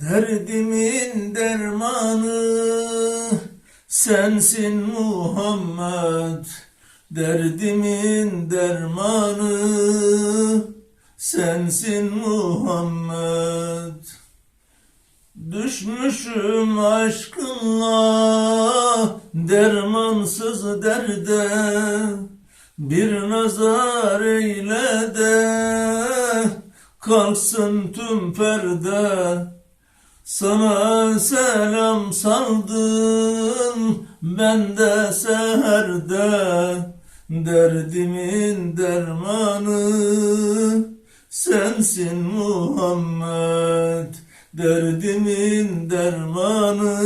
Derdimin dermanı sensin Muhammed. Derdimin dermanı sensin Muhammed. Düşmüşüm aşkınla dermansız derde Bir nazar eyle de kalksın tüm perde Sana selam saldım ben de seherde. Derdimin dermanı sensin Muhammed. Derdimin dermanı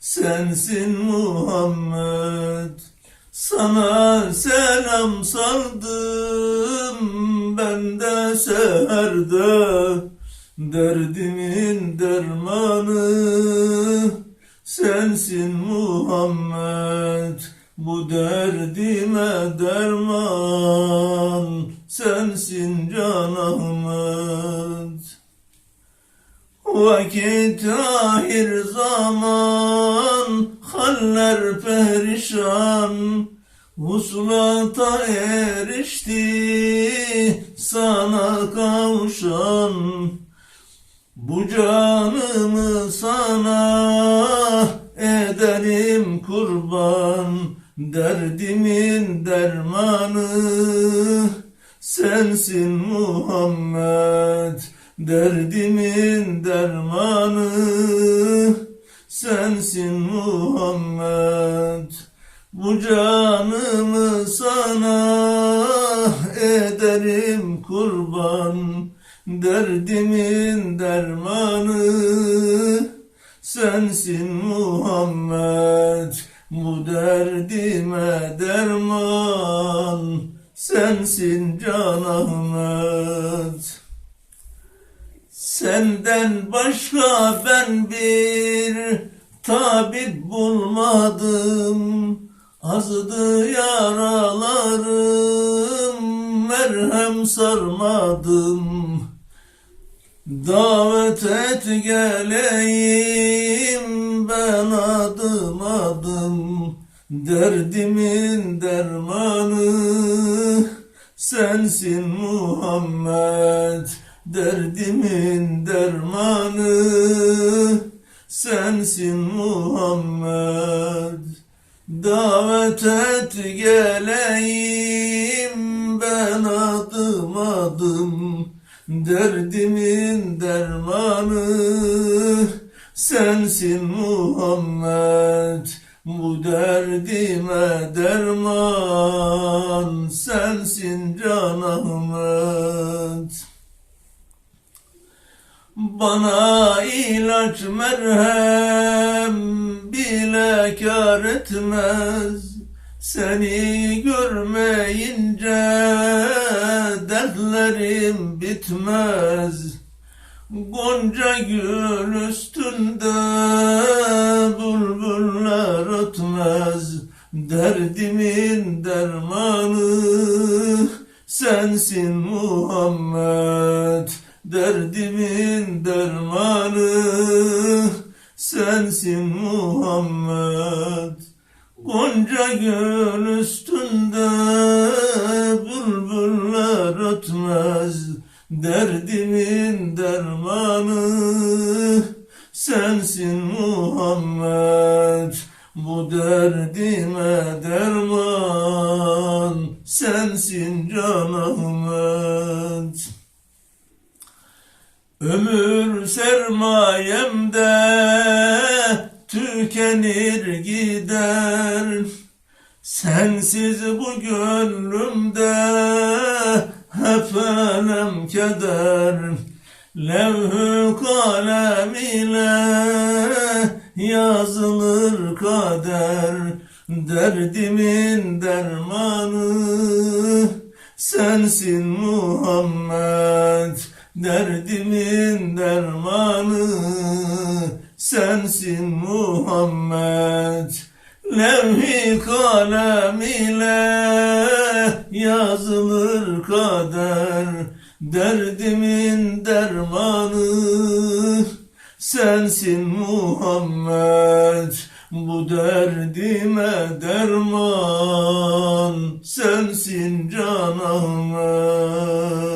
sensin Muhammed. Sana selam saldım ben de seherde Derdimin dermanı sensin Muhammed. Bu derdime derman sensin Can Ahmet. Vakit ahir zaman haller perişan. Vuslata erişti sana kavuşan Bu canımı sana ederim kurban. Derdimin dermanı sensin Muhammed. Derdimin dermanı sensin Muhammed. Bu canımı sana ederim kurban Derdimin dermanı sensin Muhammed. Bu derdime derman sensin Can Ahmet. Senden başka ben bir tabip bulmadım. Azdı yaralarım merhem sarmadım Davet et geleyim ben adım adım. Derdimin dermanı sensin Muhammed. Derdimin dermanı sensin Muhammed. Davet et geleyim ben adım adım Derdimin dermanı sensin Muhammed. Bu derdime derman sensin Can Ahmet. Bana ilaç merhem bile kar etmez. Seni görmeyince dertlerim bitmez Gonca gül üstünde bülbüller ötmez. Derdimin dermanı sensin Muhammed. Derdimin dermanı sensin Muhammed. Gonca gül üstünde Derdimin dermanı sensin Muhammed. Bu derdime derman sensin Can Ahmet. Ömür sermayemde tükenir gider. Sensiz bu gönlümde hep elem keder Levh-ü kalem ile yazılır kader. Derdimin dermanı sensin Muhammed. Derdimin dermanı sensin Muhammed. Levh-i kalem ile yazılır Derdimin dermanı sensin Muhammed. Bu derdime derman sensin Can Ahmet